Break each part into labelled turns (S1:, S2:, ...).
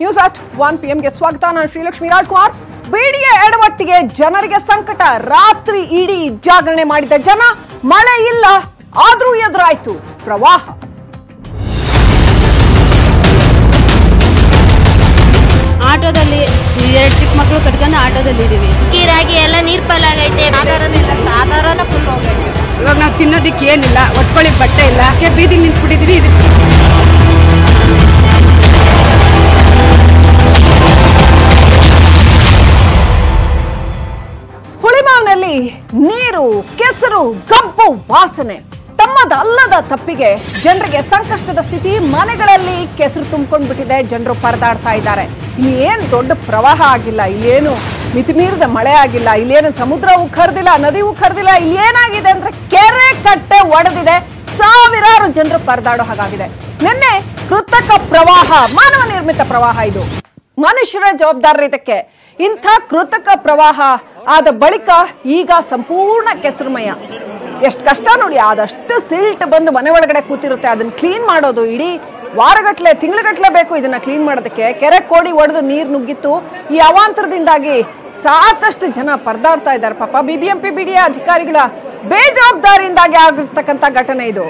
S1: News at one P ಎಂಗೆ ಸ್ವಾಗತ. ನಾನು ಶ್ರೀಲಕ್ಷ್ಮಿ ರಾಜ್ಕುಮಾರ್. ಬಿಡಿಎ ಎಡವಟ್ಟಿಗೆ ಜನರಿಗೆ ಸಂಕಟ. ರಾತ್ರಿ ಇಡೀ ಜಾಗರಣೆ ಮಾಡಿದ ಜನ ಮಳೆ ಇಲ್ಲ ಆದ್ರೂ ಎದುರಾಯ್ತು ಪ್ರವಾಹ.
S2: ಆಟೋದಲ್ಲಿ ಎರಡು ಚಿಕ್ಕ ಮಕ್ಕಳು ಕಟ್ಕೊಂಡು ಆಟೋದಲ್ಲಿ ಇದೀವಿ
S3: ಕೀರಾಗಿ ಎಲ್ಲ ನೀರ್ ಪಾಲಾಗೈತೆ
S2: ಇವಾಗ ನಾವು ತಿನ್ನೋದಿಕ್ಕೆ ಏನಿಲ್ಲ ಒಟ್ಕೊಳ್ಳಿಕ್ ಬಟ್ಟೆ ಇಲ್ಲ ಬೀದಿ ಬೀದಿಗೆ ನಿಂತ್ಬಿಟ್ಟಿದೀವಿ ಇದು
S1: ಹುಳಿಮಾವಿನಲ್ಲಿ ನೀರು, ಕೆಸರು, ಗಬ್ಬು, ವಾಸನೆ. ತಮ್ಮದಲ್ಲದ ತಪ್ಪಿಗೆ ಜನರಿಗೆ ಸಂಕಷ್ಟದ ಸ್ಥಿತಿ ಮನೆಗಳಲ್ಲಿ ಕೆಸರು ತುಂಬಿಕೊಂಡ್ಬಿಟ್ಟಿದೆ. ಜನರು ಪರದಾಡ್ತಾ ಇದ್ದಾರೆ. ಇನ್ನೇನು ದೊಡ್ಡ ಪ್ರವಾಹ ಆಗಿಲ್ಲ, ಇಲ್ಲೇನು ಮಿತಿಮೀರಿದ ಮಳೆ ಆಗಿಲ್ಲ, ಇಲ್ಲೇನು ಸಮುದ್ರ ಉಖರ್ದಿಲ್ಲ ನದಿ ಉಖರ್ದಿಲ್ಲ ಇಲ್ಲೇನಾಗಿದೆ ಅಂದ್ರೆ ಕೆರೆ ಕಟ್ಟೆ ಒಡೆದಿದೆ. ಸಾವಿರಾರು ಜನರು ಪರದಾಡೋ ಹಾಗಾಗಿದೆ. ನಿನ್ನೆ ಕೃತಕ ಪ್ರವಾಹ, ಮಾನವ ನಿರ್ಮಿತ ಪ್ರವಾಹ ಇದು. ಮನುಷ್ಯರ ಜವಾಬ್ದಾರಿ ಇದಕ್ಕೆ. ಇಂಥ ಕೃತಕ ಪ್ರವಾಹ ಆದ ಬಳಿಕ ಈಗ ಸಂಪೂರ್ಣ ಕೆಸರುಮಯ. ಎಷ್ಟು ಕಷ್ಟ ನೋಡಿ, ಆದಷ್ಟು ಸಿಲ್ಟ್ ಬಂದು ಮನೆ ಒಳಗಡೆ ಕೂತಿರುತ್ತೆ. ಅದನ್ನು ಕ್ಲೀನ್ ಮಾಡೋದು ಇಡೀ ವಾರಗಟ್ಟಲೆ ತಿಂಗಳಗಟ್ಟಲೆ ಬೇಕು ಇದನ್ನು ಕ್ಲೀನ್ ಮಾಡೋದಕ್ಕೆ. ಕೆರೆ ಕೋಡಿ ಒಡೆದು ನೀರು ನುಗ್ಗಿತ್ತು. ಈ ಅವಾಂತರದಿಂದಾಗಿ ಸಾಕಷ್ಟು ಜನ ಪರದಾಡ್ತಾ ಇದ್ದಾರೆ. ಪಾಪ B B M P B D ಅಧಿಕಾರಿಗಳ ಬೇಜವಾಬ್ದಾರಿಯಿಂದಾಗಿ ಆಗಿರ್ತಕ್ಕಂಥ ಘಟನೆ ಇದು.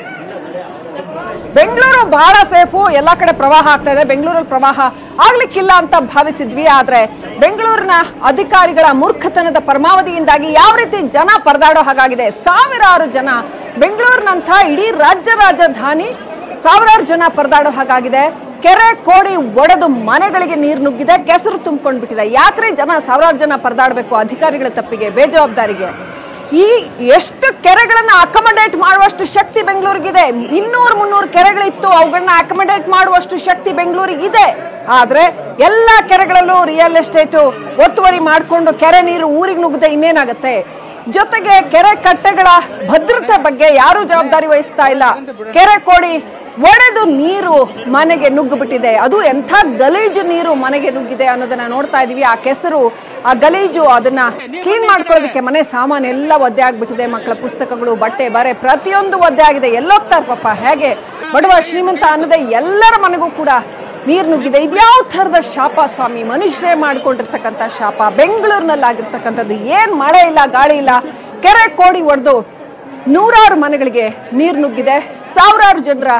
S1: ಬೆಂಗಳೂರು ಬಹಳ ಸೇಫು, ಎಲ್ಲ ಕಡೆ ಪ್ರವಾಹ ಆಗ್ತಾ ಇದೆ, ಬೆಂಗಳೂರಲ್ಲಿ ಪ್ರವಾಹ ಆಗ್ಲಿಕ್ಕಿಲ್ಲ ಅಂತ ಭಾವಿಸಿದ್ವಿ. ಆದ್ರೆ ಬೆಂಗಳೂರಿನ ಅಧಿಕಾರಿಗಳ ಮೂರ್ಖತನದ ಪರಮಾವಧಿಯಿಂದಾಗಿ ಯಾವ ರೀತಿ ಜನ ಪರದಾಡೋ ಹಾಗಾಗಿದೆ. ಸಾವಿರಾರು ಜನ ಬೆಂಗಳೂರಿನಂಥ ಇಡೀ ರಾಜ್ಯ ರಾಜಧಾನಿ ಸಾವಿರಾರು ಜನ ಪರದಾಡೋ ಹಾಗಾಗಿದೆ. ಕೆರೆ ಕೋಡಿ ಒಡೆದು ಮನೆಗಳಿಗೆ ನೀರು ನುಗ್ಗಿದೆ, ಕೆಸರು ತುಂಬಿಕೊಂಡು ಬಿಟ್ಟಿದೆ. ಯಾಕ್ರೆ ಜನ ಸಾವಿರಾರು ಜನ ಪರದಾಡಬೇಕು ಅಧಿಕಾರಿಗಳ ತಪ್ಪಿಗೆ, ಬೇಜವಾಬ್ದಾರಿಗೆ? ಈ ಎಷ್ಟು ಕೆರೆಗಳನ್ನು ಅಕಮಡೇಟ್ ಮಾಡುವಷ್ಟು ಶಕ್ತಿ ಬೆಂಗಳೂರಿಗಿದೆ. ಇನ್ನೂರು ಮುನ್ನೂರು ಕೆರೆಗಳಿತ್ತು, ಅವುಗಳನ್ನ ಅಕಮಡೇಟ್ ಮಾಡುವಷ್ಟು ಶಕ್ತಿ ಬೆಂಗಳೂರಿಗಿದೆ. ಆದರೆ ಎಲ್ಲ ಕೆರೆಗಳಲ್ಲೂ ರಿಯಲ್ ಎಸ್ಟೇಟು ಒತ್ತುವರಿ ಮಾಡಿಕೊಂಡು ಕೆರೆ ನೀರು ಊರಿಗೆ ನುಗ್ಗದೆ ಇನ್ನೇನಾಗುತ್ತೆ? ಜೊತೆಗೆ ಕೆರೆ ಕಟ್ಟೆಗಳ ಭದ್ರತೆ ಬಗ್ಗೆ ಯಾರು ಜವಾಬ್ದಾರಿ ವಹಿಸ್ತಾ ಇಲ್ಲ. ಕೆರೆ ಕೋಡಿ ಒಡೆದು ನೀರು ಮನೆಗೆ ನುಗ್ಗಿಬಿಟ್ಟಿದೆ. ಅದು ಎಂಥ ಗಲೀಜು ನೀರು ಮನೆಗೆ ನುಗ್ಗಿದೆ ಅನ್ನೋದನ್ನ ನೋಡ್ತಾ ಇದೀವಿ. ಆ ಕೆಸರು ಆ ಗಲೀಜು ಅದನ್ನ ಕ್ಲೀನ್ ಮಾಡ್ಕೊಳ್ಳೋದಕ್ಕೆ ಮನೆ ಸಾಮಾನು ಎಲ್ಲ ಒದ್ದೆ ಆಗ್ಬಿಟ್ಟಿದೆ. ಮಕ್ಕಳ ಪುಸ್ತಕಗಳು, ಬಟ್ಟೆ, ಬರೆ, ಪ್ರತಿಯೊಂದು ಒದ್ದೆ ಆಗಿದೆ. ಎಲ್ಲೋಗ್ತಾರೆ ಪಾಪ? ಹೇಗೆ? ಬಡವ ಶ್ರೀಮಂತ ಅನ್ನೋದೇ ಎಲ್ಲರ ಮನೆಗೂ ಕೂಡ ನೀರು ನುಗ್ಗಿದೆ. ಇದ್ಯಾವ ಥರದ ಶಾಪ ಸ್ವಾಮಿ? ಮನುಷ್ಯರೇ ಮಾಡ್ಕೊಂಡಿರ್ತಕ್ಕಂಥ ಶಾಪ ಬೆಂಗಳೂರಿನಲ್ಲಿ ಆಗಿರ್ತಕ್ಕಂಥದ್ದು ಏನು ಮಳೆ ಇಲ್ಲ, ಗಾಳಿ ಇಲ್ಲ, ಕೆರೆ ಕೋಡಿ ಒಡೆದು ನೂರಾರು ಮನೆಗಳಿಗೆ ನೀರು ನುಗ್ಗಿದೆ. ಸಾವಿರಾರು ಜನರ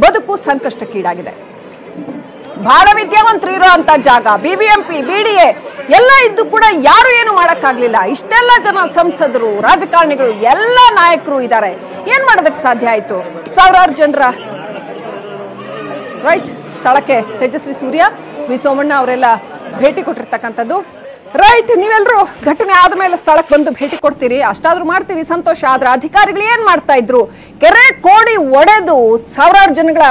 S1: ಬದುಕು ಸಂಕಷ್ಟಕ್ಕೀಡಾಗಿದೆ. ಬಹಳ ವಿದ್ಯಾವಂತರು ಇರೋ ಅಂತ ಜಾಗ ಡಿ ಎ ಎಲ್ಲ ಇದ್ದು ಕೂಡ ಯಾರು ಏನು ಮಾಡಕ್ಕಾಗ್ಲಿಲ್ಲ. ಇಷ್ಟೆಲ್ಲ ಜನ ಸಂಸದರು, ರಾಜಕಾರಣಿಗಳು, ಎಲ್ಲ ನಾಯಕರು ಇದ್ದಾರೆ. ಏನ್ ಮಾಡೋದಕ್ಕೆ ಸಾಧ್ಯ ಆಯ್ತು? ಸಾವಿರಾರು ಜನರ, ರೈಟ್, ಸ್ಥಳಕ್ಕೆ ತೇಜಸ್ವಿ ಸೂರ್ಯ, ವಿ ಸೋಮಣ್ಣ ಅವರೆಲ್ಲ ಭೇಟಿ ಕೊಟ್ಟಿರ್ತಕ್ಕಂಥದ್ದು. ರೈಟ್ ನೀವೆಲ್ಲರೂ ಘಟನೆ ಆದ ಮೇಲೆ ಸ್ಥಳಕ್ಕೆ ಬಂದು ಭೇಟಿ ಕೊಡ್ತೀರಿ. ಅಷ್ಟಾದ್ರೂ ಮಾಡ್ತೀರಿ, ಸಂತೋಷ. ಆದ್ರೆ ಅಧಿಕಾರಿಗಳು ಏನ್ ಮಾಡ್ತಾ ಇದ್ರು? ಕೆರೆ ಕೋಡಿ ಒಡೆದು ಸಾವಿರಾರು ಜನಗಳ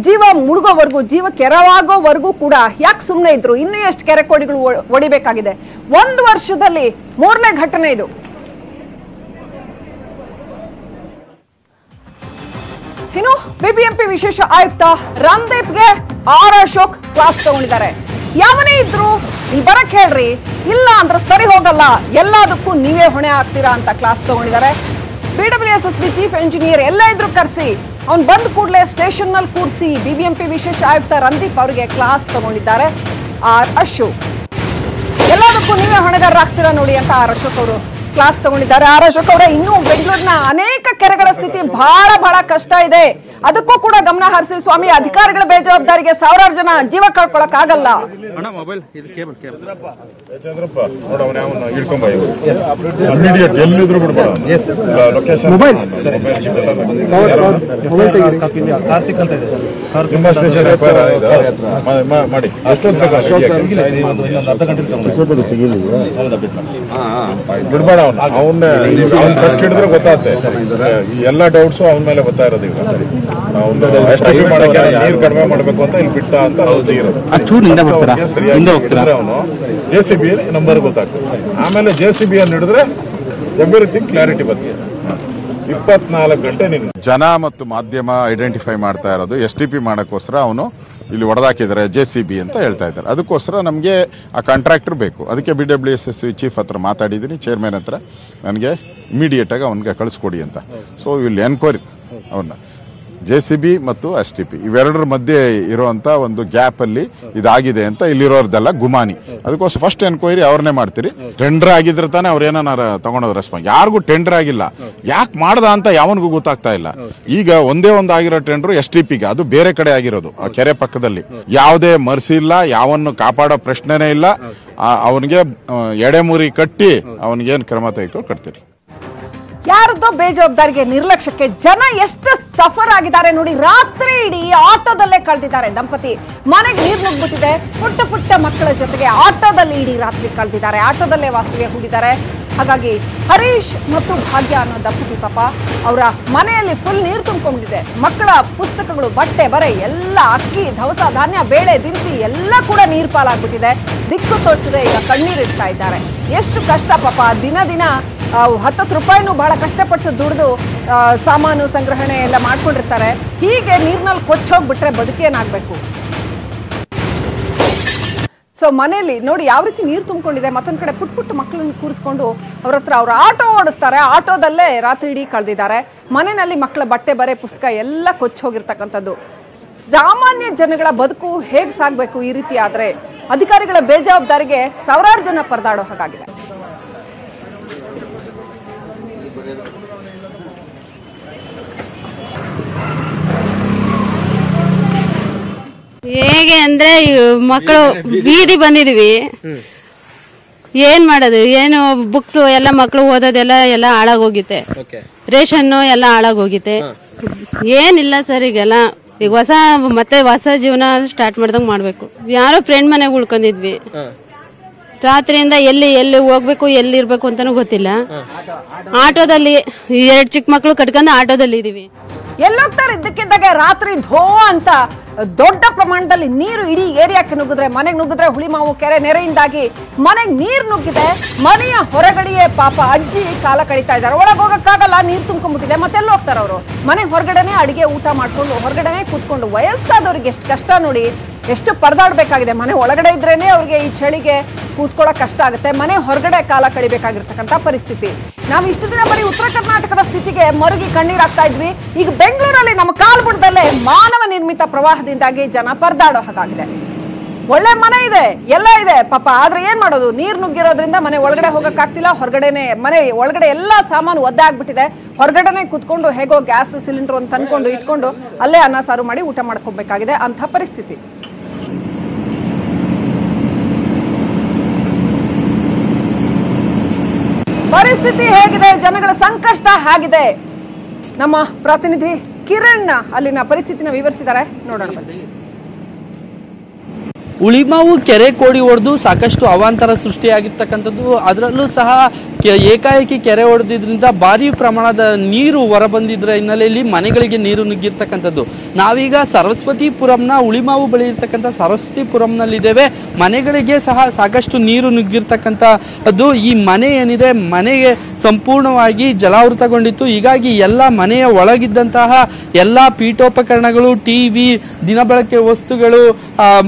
S1: ಜೀವ ಮುಳುಗೋವರೆಗೂ, ಜೀವ ಕೆರವಾಗೋವರೆಗೂ ಕೂಡ ಯಾಕೆ ಸುಮ್ಮನೆ ಇದ್ರು? ಇನ್ನೂ ಎಷ್ಟು ಕೆರೆ ಕೋಡಿಗಳು ಒ- ಒಡಿಬೇಕಾಗಿದೆ? ಒಂದು ವರ್ಷದಲ್ಲಿ ಮೂರನೇ ಘಟನೆ ಇದು. ಇನ್ನು ಬಿಬಿಎಂಪಿ ವಿಶೇಷ ಆಯುಕ್ತ ರಾಮದೇವ್ಗೆ ಆರ್ ಅಶೋಕ್ ಕ್ಲಾಸ್ ತಗೊಂಡಿದ್ದಾರೆ. ಯಾವನೇ ಇದ್ರು ನೀವು ಬರಕ್ ಹೇಳ್ರಿ, ಇಲ್ಲ ಅಂದ್ರೆ ಸರಿ ಹೋಗಲ್ಲ, ಎಲ್ಲದಕ್ಕೂ ನೀವೇ ಹೊಣೆ ಆಗ್ತೀರಾ ಅಂತ ಕ್ಲಾಸ್ ತಗೊಂಡಿದ್ದಾರೆ. B W S S B chief engineer ಎಲ್ಲ ಇದ್ರು ಕರೆಸಿ ಅವ್ನು ಬಂದ ಕೂಡಲೇ ಸ್ಟೇಷನ್ನಲ್ಲಿ ಕೂರಿಸಿ ಬಿಬಿಎಂಪಿ ವಿಶೇಷ ಆಯುಕ್ತ ರಂದೀಪ್ ಅವರಿಗೆ ಕ್ಲಾಸ್ ತಗೊಂಡಿದ್ದಾರೆ. ಆರ್ ಅಶೋಕ್ ಎಲ್ಲದಕ್ಕೂ ನೀವೇ ಹೊಣೆಗಾರರಾಗ್ತೀರಾ ನೋಡಿ ಅಂತ ಆರ್ ಅಶೋಕ್ ಅವರು. ಕ್ಲಾಸ್ ತಗೊಂಡಿದ್ದಾರೆ ಆರ್ ಅಶೋಕ್ ಅವರೇ ಇನ್ನೂ ಬೆಂಗಳೂರಿನ ಅನೇಕ ಕೆರೆಗಳ ಸ್ಥಿತಿ ಬಹಳ ಬಹಳ ಕಷ್ಟ ಇದೆ ಅದಕ್ಕೂ ಕೂಡ ಗಮನ ಹರಿಸಿ ಸ್ವಾಮಿ ಅಧಿಕಾರಿಗಳ ಬೇಜವಾಬ್ದಾರಿಗೆ ಸಾವಿರಾರು ಜನ ಜೀವ ಕಳ್ಕೊಳಕ್ ಆಗಲ್ಲ
S4: ಅಣ್ಣ
S5: ಅವನ ಅವನ್ನ ಅವ್ನ ಕಟ್ ಹಿಡಿದ್ರೆ ಗೊತ್ತಾಗುತ್ತೆ ಎಲ್ಲ ಡೌಟ್ಸು ಅವನ ಮೇಲೆ ಗೊತ್ತಾ ಇರೋದು ಈಗ ಅವ್ನು ಎಸ್ಟಿಪಿ ಮಾಡಕ್ಕೆ ನೀರು ಕಡಿಮೆ ಮಾಡಬೇಕು ಅಂತ ಇಲ್ಲಿ ಬಿಟ್ಟ ಅಂತ
S4: ಹೌದು. ಇರೋದು
S5: ಅವನು ಜೆ ಸಿ ಬಿ ನಂಬರ್ ಗೊತ್ತಾಗ್ತದೆ. ಆಮೇಲೆ ಜೆ ಸಿ ಬಿ ಅನ್ನು ಹಿಡಿದ್ರೆ ಎವ್ರಿಥಿಂಗ್ ಕ್ಲಾರಿಟಿ ಬರ್ತದೆ. ಇಪ್ಪತ್ನಾಲ್ಕು ಗಂಟೆ ನಿನ್ನ
S6: ಜನ ಮತ್ತು ಮಾಧ್ಯಮ ಐಡೆಂಟಿಫೈ ಮಾಡ್ತಾ ಇರೋದು ಎಸ್ ಟಿ ಪಿ ಮಾಡೋಕ್ಕೋಸ್ಕರ ಅವನು ಇಲ್ಲಿ ಒಡೆದಾಕಿದ್ದಾರೆ ಜೆ ಸಿ ಬಿ ಅಂತ ಹೇಳ್ತಾ ಇದ್ದಾರೆ. ಅದಕ್ಕೋಸ್ಕರ ನಮಗೆ ಆ ಕಾಂಟ್ರಾಕ್ಟರ್ ಬೇಕು. ಅದಕ್ಕೆ B W S S chief ಹತ್ರ ಮಾತಾಡಿದ್ದೀನಿ. ಚೇರ್ಮನ್ ಹತ್ರ. ನನಗೆ ಇಮಿಡಿಯೇಟಾಗಿ ಅವನಿಗೆ ಕಳಿಸ್ಕೊಡಿ ಅಂತ. ಸೊ ವಿಲ್ ಎನ್ಕ್ವೈರಿ ಅವನ್ನ ಜೆ ಸಿ ಬಿ ಮತ್ತು ಎಸ್ ಟಿ ಪಿ ಇವೆರಡರ ಮಧ್ಯೆ ಇರುವಂತ ಒಂದು ಗ್ಯಾಪ್ ಅಲ್ಲಿ ಇದಾಗಿದೆ ಅಂತ ಇಲ್ಲಿರೋರ್ದೆಲ್ಲ ಗುಮಾನಿ. ಅದಕ್ಕೋಸ್ಕರ ಫಸ್ಟ್ ಎನ್ಕ್ವೈರಿ ಅವ್ರನ್ನೇ ಮಾಡ್ತೀರಿ. ಟೆಂಡರ್ ಆಗಿದ್ರೆ ತಾನೇ ಅವ್ರು ಏನಾರ ತಗೊಂಡೋದ್ ರೆಸ್ಪಾನ್ಸ್ ಯಾರಿಗೂ ಟೆಂಡರ್ ಆಗಿಲ್ಲ. ಯಾಕೆ ಮಾಡ್ದ ಅಂತ ಯಾವನಿಗೂ ಗೊತ್ತಾಗ್ತಾ ಇಲ್ಲ. ಈಗ ಒಂದೇ ಒಂದು ಆಗಿರೋ ಟೆಂಡರ್ ಎಸ್ ಟಿ ಪಿಗೆ, ಅದು ಬೇರೆ ಕಡೆ ಆಗಿರೋದು, ಆ ಕೆರೆ ಪಕ್ಕದಲ್ಲಿ. ಯಾವುದೇ ಮರ್ಸಿ ಇಲ್ಲ, ಯಾವನ್ನು ಕಾಪಾಡೋ ಪ್ರಶ್ನೆನೇ ಇಲ್ಲ. ಅವನಿಗೆ ಎಡೆಮುರಿ ಕಟ್ಟಿ ಅವನಿಗೇನು ಕ್ರಮ ತೆಗೆದುಕೊಂಡು ಕಟ್ತೀರಿ.
S1: ಯಾರದ್ದೋ ಬೇಜವಾಬ್ದಾರಿಗೆ ನಿರ್ಲಕ್ಷ್ಯಕ್ಕೆ ಜನ ಎಷ್ಟು ಸಫರ್ ಆಗಿದ್ದಾರೆ ನೋಡಿ, ರಾತ್ರಿ ಇಡೀ ಆಟೋದಲ್ಲೇ ಕಳೆದಿದ್ದಾರೆ. ದಂಪತಿ ಮನೆಗೆ ನೀರು ನುಗ್ಬಿಟ್ಟಿದೆ ಪುಟ್ಟ ಪುಟ್ಟ ಮಕ್ಕಳ ಜೊತೆಗೆ ಆಟೋದಲ್ಲಿ ಇಡೀ ರಾತ್ರಿ ಕಳೆದಿದ್ದಾರೆ. ಆಟೋದಲ್ಲೇ ವಾಸ್ತವ್ಯ ಹೂಡಿದ್ದಾರೆ. ಹಾಗಾಗಿ ಹರೀಶ್ ಮತ್ತು ಭಾಗ್ಯ ಅನ್ನೋ ದಂಪತಿ ಪಾಪ, ಅವರ ಮನೆಯಲ್ಲಿ ಫುಲ್ ನೀರು ತುಂಬಿಕೊಂಡಿದೆ. ಮಕ್ಕಳ ಪುಸ್ತಕಗಳು, ಬಟ್ಟೆ, ಬರೆ, ಎಲ್ಲ ಅಕ್ಕಿ, ದವಸ, ಧಾನ್ಯ, ಬೇಳೆ, ದಿನಸಿ, ಎಲ್ಲ ಕೂಡ ನೀರು ಪಾಲಾಗ್ಬಿಟ್ಟಿದೆ. ದಿಕ್ಕು ತೋಚದೆ ಈಗ ಕಣ್ಣೀರಿಡ್ತಾ ಇದ್ದಾರೆ. ಎಷ್ಟು ಕಷ್ಟ ಪಾಪ, ದಿನ ದಿನ ಹತ್ತತ್ತು ರೂಪಾಯಿನೂ ಬಹಳ ಕಷ್ಟಪಟ್ಟು ದುಡಿದು ಸಾಮಾನು ಸಂಗ್ರಹಣೆ ಎಲ್ಲ ಮಾಡ್ಕೊಂಡಿರ್ತಾರೆ. ಹೀಗೆ ನೀರಿನಲ್ಲಿ ಕೊಚ್ಚೋಗ್ಬಿಟ್ರೆ ಬದುಕೇನಾಗಬೇಕು? ಸೊ ಮನೆಯಲ್ಲಿ ನೋಡಿ ಯಾವ ರೀತಿ ನೀರು ತುಂಬಿಕೊಂಡಿದೆ, ಮತ್ತೊಂದು ಕಡೆ ಪುಟ್ ಪುಟ್ಟ ಮಕ್ಕಳನ್ನು ಕೂರಿಸ್ಕೊಂಡು ಅವ್ರ ಹತ್ರ ಅವ್ರ ಆಟೋ ಓಡಿಸ್ತಾರೆ. ಆಟೋದಲ್ಲೇ ರಾತ್ರಿ ಇಡೀ ಕಳೆದಿದ್ದಾರೆ. ಮನೆಯಲ್ಲಿ ಮಕ್ಕಳ ಬಟ್ಟೆ ಬರೆ, ಪುಸ್ತಕ ಎಲ್ಲ ಕೊಚ್ಚಿ ಹೋಗಿರ್ತಕ್ಕಂಥದ್ದು. ಸಾಮಾನ್ಯ ಜನಗಳ ಬದುಕು ಹೇಗೆ ಸಾಗಬೇಕು ಈ ರೀತಿ ಆದರೆ, ಅಧಿಕಾರಿಗಳ ಬೇಜವಾಬ್ದಾರಿಗೆ ಸಾವಿರಾರು ಜನ ಪರದಾಡೋ ಹಾಗಾಗಿದೆ.
S2: ಹೇಗೆ ಅಂದ್ರೆ ಮಕ್ಕಳು ಬೀದಿ ಬಂದಿದೀವಿ. ಏನ್ ಮಾಡೋದು? ಏನು ಬುಕ್ಸ್ ಎಲ್ಲ ಮಕ್ಕಳು ಓದೋದೆಲ್ಲ ಎಲ್ಲ ಹಾಳಾಗೋಗಿತ್ತೆ. ರೇಷನ್ ಎಲ್ಲ ಹಾಳಾಗೋಗಿತ್ತೆ. ಏನಿಲ್ಲ ಸರ್ ಈಗೆಲ್ಲ. ಈಗ ಹೊಸ ಮತ್ತೆ ಹೊಸ ಜೀವನ ಸ್ಟಾರ್ಟ್ ಮಾಡ್ದಂಗ್ ಮಾಡ್ಬೇಕು. ಯಾರೋ ಫ್ರೆಂಡ್ ಮನೆಗೆ ಉಳ್ಕೊಂಡಿದ್ವಿ. ರಾತ್ರಿಯಿಂದ ಎಲ್ಲಿ ಎಲ್ಲಿ ಹೋಗ್ಬೇಕು ಎಲ್ಲಿ ಇರ್ಬೇಕು ಅಂತಾನೂ ಗೊತ್ತಿಲ್ಲ. ಆಟೋದಲ್ಲಿ ಎರಡು ಚಿಕ್ಕ ಮಕ್ಕಳು ಕಟ್ಕೊಂಡು ಆಟೋದಲ್ಲಿ ಇದೀವಿ.
S1: ಎಲ್ಲೋಗ್ತಾರೆ ಇದ್ದಕ್ಕಿದ್ದಾಗೆ ರಾತ್ರಿ ಧೋ ಅಂತ ದೊಡ್ಡ ಪ್ರಮಾಣದಲ್ಲಿ ನೀರು ಇಡೀ ಏರಿಯಾಕ್ಕೆ ನುಗ್ಗಿದ್ರೆ, ಮನೆಗೆ ನುಗ್ಗಿದ್ರೆ ಹುಳಿಮಾವು ಕೆರೆ ನೆರೆಯಿಂದಾಗಿ ಮನೆಗೆ ನೀರು ನುಗ್ಗಿದೆ. ಮನೆಯ ಹೊರಗಡೆಯೇ ಪಾಪ ಅಜ್ಜಿ ಕಾಲ ಕಳೀತಾ ಇದ್ದಾರೆ. ಒಳಗೆ ಹೋಗಕ್ಕಾಗಲ್ಲ, ನೀರು ತುಂಬ್ಕೊಂಡ್ಬಿಟ್ಟಿದೆ. ಮತ್ತೆಲ್ಲ ಹೋಗ್ತಾರೆ ಅವರು? ಮನೆ ಹೊರಗಡೆನೆ ಅಡಿಗೆ ಊಟ ಮಾಡ್ಕೊಂಡು, ಹೊರಗಡೆನೆ ಕೂತ್ಕೊಂಡು ವಯಸ್ಸಾದವ್ರಿಗೆ ಎಷ್ಟು ಕಷ್ಟ ನೋಡಿ, ಎಷ್ಟು ಪರದಾಡಬೇಕಾಗಿದೆ. ಮನೆ ಒಳಗಡೆ ಇದ್ರೇನೆ ಅವ್ರಿಗೆ ಈ ಚಳಿಗೆ ಕೂತ್ಕೊಳ್ಳೋಕೆ ಕಷ್ಟ ಆಗುತ್ತೆ. ಮನೆ ಹೊರಗಡೆ ಕಾಲ ಕಳಿಬೇಕಾಗಿರ್ತಕ್ಕಂಥ ಪರಿಸ್ಥಿತಿ. ನಾವು ಇಷ್ಟು ದಿನ ಬರೀ ಉತ್ತರ ಕರ್ನಾಟಕದ ಸ್ಥಿತಿಗೆ ಮರುಗಿ ಕಣ್ಣೀರಾಗ್ತಾ ಇದ್ವಿ. ಈಗ ಬೆಂಗಳೂರಲ್ಲಿ ನಮ್ಮ ಕಾಲ್ಬುಡದಲ್ಲೇ ಮಾನವ ನಿರ್ಮಿತ ಪ್ರವಾಹದಿಂದಾಗಿ ಜನ ಪರದಾಡೋ ಹಾಗಾಗಿದೆ. ಒಳ್ಳೆ ಮನೆ ಇದೆ, ಎಲ್ಲ ಇದೆ, ಪಾಪ, ಆದ್ರೆ ಏನ್ ಮಾಡೋದು? ನೀರ್ ನುಗ್ಗಿರೋದ್ರಿಂದ ಮನೆ ಒಳಗಡೆ ಹೋಗಕ್ಕಾಗ್ತಿಲ್ಲ, ಹೊರಗಡೆನೆ ಮನೆ ಒಳಗಡೆ ಎಲ್ಲ ಸಾಮಾನು ಒದ್ದೆ ಆಗ್ಬಿಟ್ಟಿದೆ. ಹೊರಗಡೆನೆ ಕುತ್ಕೊಂಡು ಹೇಗೋ ಗ್ಯಾಸ್ ಸಿಲಿಂಡರ್ ಒಂದು ತಂದ್ಕೊಂಡು ಇಟ್ಕೊಂಡು ಅಲ್ಲೇ ಅನ್ನ ಸಾರು ಮಾಡಿ ಊಟ ಮಾಡ್ಕೊಬೇಕಾಗಿದೆ. ಅಂತ ಪರಿಸ್ಥಿತಿ. ಪರಿಸ್ಥಿತಿ ಹೇಗಿದೆ? ಜನಗಳ ಸಂಕಷ್ಟ ಹೇಗಿದೆ? ನಮ್ಮ ಪ್ರತಿನಿಧಿ ಕಿರಣ್ ಅಲ್ಲಿನ ಪರಿಸ್ಥಿತಿನ ವಿವರಿಸಿದ್ದಾರೆ. ನೋಡೋಣ.
S7: ಉಳಿಮಾವು ಕೆರೆ ಕೋಡಿ ಹೊಡೆದು ಸಾಕಷ್ಟು ಅವಾಂತರ ಸೃಷ್ಟಿಯಾಗಿರ್ತಕ್ಕಂಥದ್ದು. ಅದರಲ್ಲೂ ಸಹ ಕೆ- ಏಕಾಏಕಿ ಕೆರೆ ಹೊಡೆದಿದ್ರಿಂದ ಭಾರಿ ಪ್ರಮಾಣದ ನೀರು ಹೊರಬಂದಿದ್ರ ಹಿನ್ನೆಲೆಯಲ್ಲಿ ಮನೆಗಳಿಗೆ ನೀರು ನುಗ್ಗಿರ್ತಕ್ಕಂಥದ್ದು. ನಾವೀಗ ಸರಸ್ವತಿಪುರಂನ ಉಳಿಮಾವು ಬಳಿ ಇರ್ತಕ್ಕಂಥ ಸರಸ್ವತಿಪುರಂನಲ್ಲಿದ್ದೇವೆ. ಮನೆಗಳಿಗೆ ಸಹ ಸಾಕಷ್ಟು ನೀರು ನುಗ್ಗಿರ್ತಕ್ಕಂಥದ್ದು. ಈ ಮನೆ ಏನಿದೆ? ಮನೆಗೆ ಸಂಪೂರ್ಣವಾಗಿ ಜಲಾವೃತಗೊಂಡಿತ್ತು. ಹೀಗಾಗಿ ಎಲ್ಲ ಮನೆಯ ಒಳಗಿದ್ದಂತಹ ಎಲ್ಲ ಪೀಠೋಪಕರಣಗಳು ಟಿ ವಿ ದಿನಬಳಕೆ ವಸ್ತುಗಳು ಆ,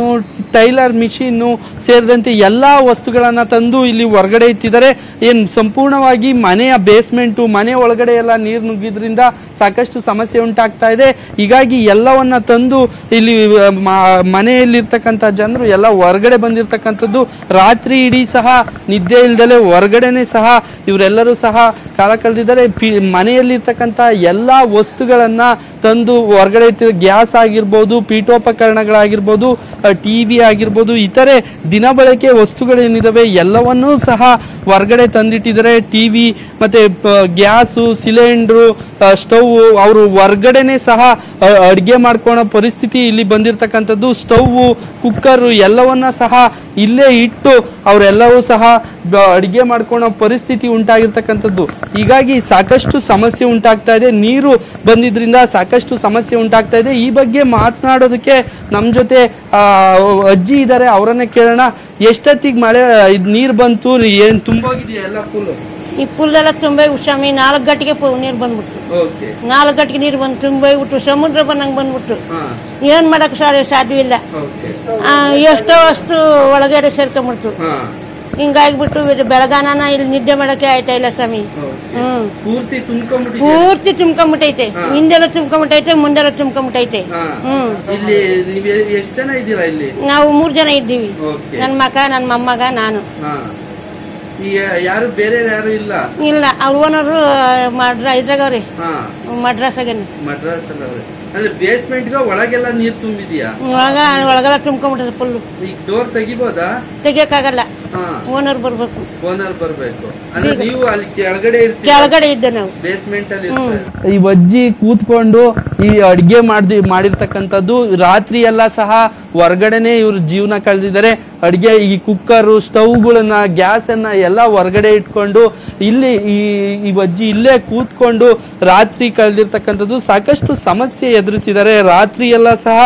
S7: ಫ್ಯಾನು ಟೈಲರ್ ಮಿಷಿನ್ನು ಸೇರಿದಂತೆ ಎಲ್ಲ ವಸ್ತುಗಳನ್ನು ತಂದು ಇಲ್ಲಿ ಹೊರಗಡೆ ಇಟ್ಟಿದ್ದಾರೆ. ಏನು ಸಂಪೂರ್ಣವಾಗಿ ಮನೆಯ ಬೇಸ್ಮೆಂಟು ಮನೆ ಒಳಗಡೆ ಎಲ್ಲ ನೀರು ನುಗ್ಗಿದ್ರಿಂದ ಸಾಕಷ್ಟು ಸಮಸ್ಯೆ ಉಂಟಾಗ್ತಾ ಇದೆ. ಹೀಗಾಗಿ ಎಲ್ಲವನ್ನ ತಂದು ಇಲ್ಲಿ ಮನೆಯಲ್ಲಿರ್ತಕ್ಕಂಥ ಜನರು ಎಲ್ಲ ಹೊರಗಡೆ ಬಂದಿರತಕ್ಕಂಥದ್ದು, ರಾತ್ರಿ ಇಡೀ ಸಹ, ನಿದ್ದೆ ಇಲ್ದಲೆ ಹೊರಗಡೆನೆ ಸಹ, ಇವರೆಲ್ಲರೂ ಸಹ ಕಾಲ ಕಳೆದಿದ್ದಾರೆ. ಪಿ, ಮನೆಯಲ್ಲಿರ್ತಕ್ಕಂಥ ಎಲ್ಲ ವಸ್ತುಗಳನ್ನು ತಂದು ಹೊರಗಡೆ ಗ್ಯಾಸ್ ಆಗಿರ್ಬೋದು, ಪೀಠೋಪಕರಣಗಳಾಗಿರ್ಬೋದು ಟಿ ವಿ ಆಗಿರ್ಬೋದು, ಇತರೆ ದಿನಬಳಕೆ ವಸ್ತುಗಳೇನಿದಾವೆ, ಎಲ್ಲವನ್ನೂ ಸಹ ಹೊರಗಡೆ ತಂದಿಟ್ಟಿದ್ದಾರೆ. ಟಿ ವಿ ಮತ್ತು ಗ್ಯಾಸು, ಸಿಲಿಂಡ್ರು ಸ್ಟವ್, ಅವರು ಹೊರ್ಗಡೆನೆ ಸಹ ಅಡುಗೆ ಮಾಡ್ಕೊಳೋ ಪರಿಸ್ಥಿತಿ ಇಲ್ಲಿ ಬಂದಿರತಕ್ಕಂಥದ್ದು. ಸ್ಟವ್, ಕುಕ್ಕರು ಎಲ್ಲವನ್ನ ಸಹ ಇಲ್ಲೇ ಇಟ್ಟು ಅವರೆಲ್ಲವೂ ಸಹ ಅಡುಗೆ ಮಾಡ್ಕೊಳ್ಳೋ ಪರಿಸ್ಥಿತಿ ಉಂಟಾಗಿರ್ತಕ್ಕಂಥದ್ದು. ಹೀಗಾಗಿ ಸಾಕಷ್ಟು ಸಮಸ್ಯೆ ಉಂಟಾಗ್ತಾ ಇದೆ. ನೀರು ಬಂದಿದ್ರಿಂದ ಸಾಕಷ್ಟು ಸಮಸ್ಯೆ ಉಂಟಾಗ್ತಾ ಇದೆ. ಈ ಬಗ್ಗೆ ಮಾತನಾಡೋದಕ್ಕೆ ನಮ್ಮ ಜೊತೆ ಅಜ್ಜಿ ಇದ್ದಾರೆ. ಅವರನ್ನೇ ಕೇಳೋಣ. ಎಷ್ಟೊತ್ತಿಗೆ ಮಳೆ ಇದು ನೀರು ಬಂತು? ಏನು ತುಂಬೋಗಿದೆಯಾ ಎಲ್ಲ ಫುಲ್ಲು
S8: ಈ ಪುಲ್ಲೆಲ್ಲ ತುಂಬೈ ಸ್ವಾಮಿ. ನಾಲ್ಕು ಗಟ್ಟಿಗೆ ನೀರು ಬಂದ್ಬಿಟ್ಟು ನಾಲ್ಕು ಗಟ್ಟಿಗೆ ನೀರು ಬಂದು ತುಂಬೈಬಿಟ್ಟು ಸಮುದ್ರ ಬಂದಂಗೆ ಬಂದ್ಬಿಟ್ಟು ಏನ್ ಮಾಡಕ್ ಸಾಧ್ಯ ಸಾಧ್ಯವಿಲ್ಲ. ಎಷ್ಟೋ ವಸ್ತು ಒಳಗಡೆ ಸೇರ್ಕೊಂಡ್ಬಿಡ್ತು ಹಿಂಗಾಗ್ಬಿಟ್ಟು ಬೆಳಗಾನ ಇಲ್ಲಿ ನಿದ್ದೆ ಮಾಡಕ್ಕೆ ಆಯ್ತಾ ಇಲ್ಲ ಸ್ವಾಮಿ. ಹ್ಮ್.
S7: ಪೂರ್ತಿ
S8: ತುಂಬ್ಕೊಂಬಿಟ್ಟೈತೆ. ಹಿಂದೆಲ್ಲ ತುಂಬ್ಕೊಂಬಿಟ್ಟೈತೆ ಮುಂದೆಲ್ಲ ತುಂಬ್ಕೊಂಬಿಟ್ಟೈತೆ. ಹ್ಮ್.
S7: ಎಷ್ಟ್ ಜನ ಇದ್ದೀರಾ ಇಲ್ಲಿ?
S8: ನಾವು ಮೂರ್ ಜನ ಇದ್ದೀವಿ. ನನ್ ಮಗ ನನ್ ಮೊಮ್ಮಗ ನಾನು.
S7: ಯಾರು ಬೇರೆ ಯಾರು ಇಲ್ಲ?
S8: ಇಲ್ಲ ಅವ್ರ ಓನರು ಮಡ್ರಾ ಇದ್ರಾಗವ್ರಿ
S7: ಹಾ.
S8: ಮಡ್ರಾಸಾಗೇನು
S7: ಮಡ್ರಾಸ್ ಅಲ್ಲ ಅಂದ್ರೆ ಬೇಸ್ಮೆಂಟ್ಗೆ ಒಳಗೆಲ್ಲ ನೀರ್ ತುಂಬಿದ್ಯಾ?
S8: ಒಳಗ ಒಳಗೆಲ್ಲ ತುಂಬ್ಕೊಂಬಿಟ್ಟದ ಫುಲ್
S7: ಈಗ ಡೋರ್ ತೆಗಿಬೋದಾ?
S8: ತೆಗಿಯಕ್ಕಾಗಲ್ಲ.
S7: ಹಾ.
S8: ಓನರ್ ಬರ್ಬೇಕು.
S7: ಓನರ್ ಬರ್ಬೇಕು. ಅಂದ್ರೆ ನೀವು ಅಲ್ಲಿ ಕೆಳಗಡೆ ಇರ್ತೀರಾ?
S8: ಕೆಳಗಡೆ ಇದ್ದೆ ನಾವು.
S7: ಬೇಸ್ಮೆಂಟ್ ಅಲ್ಲಿ ಈ ಅಜ್ಜಿ ಕೂತ್ಕೊಂಡು ಈ ಅಡ್ಗೆ ಮಾಡ್ದಿ ಮಾಡಿರ್ತಕ್ಕಂಥದ್ದು ರಾತ್ರಿ ಎಲ್ಲ ಸಹ ಹೊರಗಡೆನೆ ಇವ್ರ ಜೀವನ ಕಳೆದಿದ್ದಾರೆ. ಅಡಿಗೆ ಈ ಕುಕ್ಕರು, ಸ್ಟವ್ಗಳನ್ನ ಗ್ಯಾಸ್ ಅನ್ನ ಎಲ್ಲ ಹೊರಗಡೆ ಇಟ್ಕೊಂಡು ಇಲ್ಲಿ ಈ ಈ ಅಜ್ಜಿ ಇಲ್ಲೇ ಕೂತ್ಕೊಂಡು ರಾತ್ರಿ ಕಳೆದಿರ್ತಕ್ಕಂಥದ್ದು ಸಾಕಷ್ಟು ಸಮಸ್ಯೆ ಎದುರಿಸಿದ್ದಾರೆ. ರಾತ್ರಿ ಎಲ್ಲ ಸಹ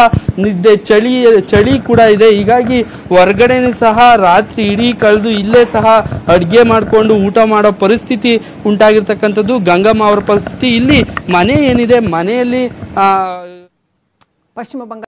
S7: ನಿದ್ದೆ ಚಳಿ ಚಳಿ ಕೂಡ ಇದೆ. ಹೀಗಾಗಿ ಹೊರಗಡೆನೆ ಸಹ ರಾತ್ರಿ ಇಡೀ ಕಳೆದು ಇಲ್ಲೇ ಸಹ ಅಡಿಗೆ ಮಾಡಿಕೊಂಡು ಊಟ ಮಾಡೋ ಪರಿಸ್ಥಿತಿ ಉಂಟಾಗಿರ್ತಕ್ಕಂಥದ್ದು. ಗಂಗಮ್ಮ ಅವರ ಪರಿಸ್ಥಿತಿ. ಇಲ್ಲಿ ಮನೆ ಏನಿದೆ? ಮನೆಯಲ್ಲಿ
S1: ಪಶ್ಚಿಮ ಬಂಗಾಳ